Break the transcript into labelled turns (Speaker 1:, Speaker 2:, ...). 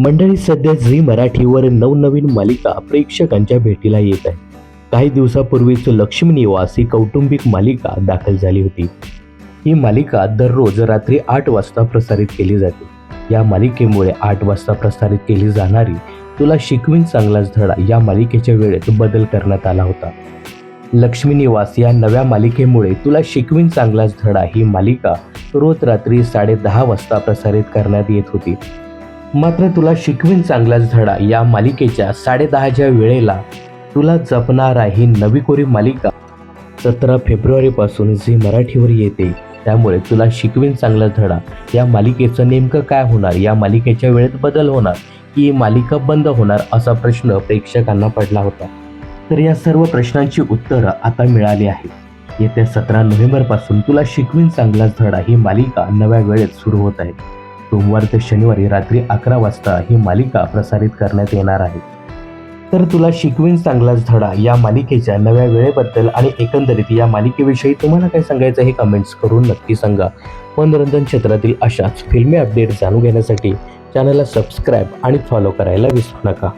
Speaker 1: मंडळी सध्या झी मराठीवर नवनवीन मालिका प्रेक्षकांच्या भेटीला येत आहे. काही दिवसापूर्वीच लक्ष्मी निवास ही कौटुंबिक मालिका दाखल झाली होती. ही मालिका दररोज रात्री आठ वाजता प्रसारित केली जाते. या मालिकेमुळे आठ वाजता प्रसारित केली जाणारी तुला शिकवीन चांगलाच धडा या मालिकेच्या वेळेत बदल करण्यात आला होता. लक्ष्मी निवास या नव्या मालिकेमुळे तुला शिकवीन चांगलाच धडा ही मालिका रोज रात्री साडे दहा वाजता प्रसारित करण्यात येत होती. मात्र तुला शिकवीन चांगलाच धडा या मालिकेच्या साडेदहाच्या वेळेला. तुला जपणारा ही नवी कोरी मालिका. सतरा फेब्रुवारीपासून झी मराठीवर येते. त्यामुळे तुला शिकवीन चांगलाच धडा. या मालिकेचं नेमकं काय होणार? या मालिकेच्या वेळेत बदल होणार? की ही मालिका बंद होणार असा प्रश्न प्रेक्षकांना पडला होता. तर या सर्व प्रश्नांची उत्तरं आता मिळाली आहेत. येत्या सतरा नोव्हेंबरपासून तुला शिकवीन चांगलाच धडा ही मालिका नव्या वेळेत सुरू होत आहे. सोमवार ते शनिवारी रात्री अकरा वाजता ही मालिका प्रसारित करण्यात येणार आहे. तर तुला शिकवीन चांगलाच धडा या मालिकेच्या नव्या वेळेबद्दल आणि एकंदरीत या मालिकेविषयी तुम्हाला काय सांगायचं हे कमेंट्स करून नक्की सांगा. मनोरंजन क्षेत्रातील अशाच फिल्मी अपडेट जाणून घेण्यासाठी चॅनलला सबस्क्राईब आणि फॉलो करायला विसरू नका.